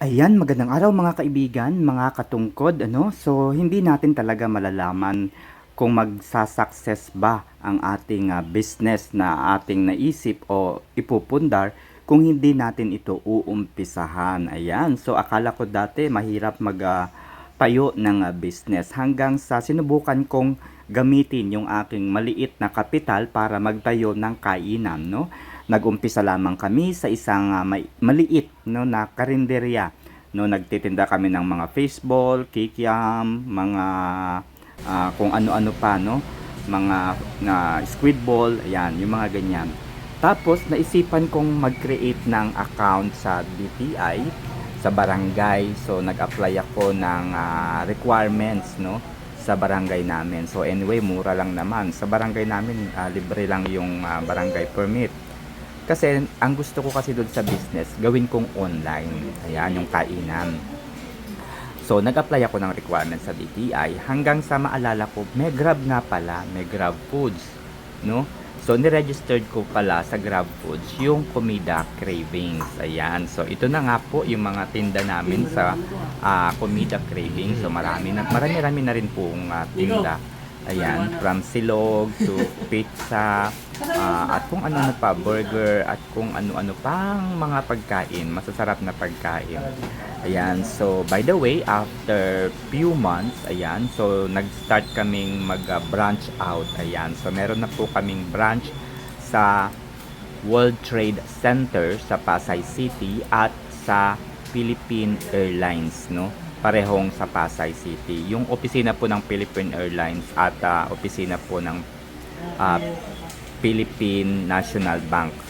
Ayan, magandang araw mga kaibigan, mga katungkod, ano? So, hindi natin talaga malalaman kung magsasucess ba ang ating ah, business na ating naisip o ipupundar kung hindi natin ito uumpisahan. Ayan, so akala ko dati mahirap mag ah, tayo ng ah, business hanggang sa sinubukan kong gamitin yung aking maliit na kapital para magtayo ng kainan, no? Nag-umpisa lamang kami sa isang may- maliit no na karinderya. No, nagtitinda kami ng mga baseball, kikiam, mga ah, kung ano-ano pa, no? Mga na squid ball, ayan, yung mga ganyan. Tapos naisipan kong mag-create ng account sa DTI sa barangay. So nag-apply ako ng ah, requirements, no? sa barangay namin. So anyway, mura lang naman. Sa barangay namin, ah, libre lang yung ah, barangay permit. Kasi ang gusto ko kasi doon sa business, gawin kong online. Ayan, yung kainan. So, nag-apply ako ng requirements sa DTI hanggang sa maalala ko, may Grab nga pala, may Grab Foods, no? So, niregistered ko pala sa Grab Foods yung Comida Cravings. Ayan. So, ito na nga po yung mga tinda namin sa ah, Comida Cravings. So, marami na, marami-rami na rin pong ah, tinda. Ayan, from silog to pizza, ah, at kung ano na pa, burger, at kung ano-ano pang mga pagkain, masasarap na pagkain. Ayan, so by the way, after few months, ayan, so nag-start kaming mag-branch out. Ayan, so meron na po kaming branch sa World Trade Center sa Pasay City at sa Philippine Airlines, no? Parehong sa Pasay City. Yung opisina po ng Philippine Airlines at ah, opisina po ng ah, Philippine National Bank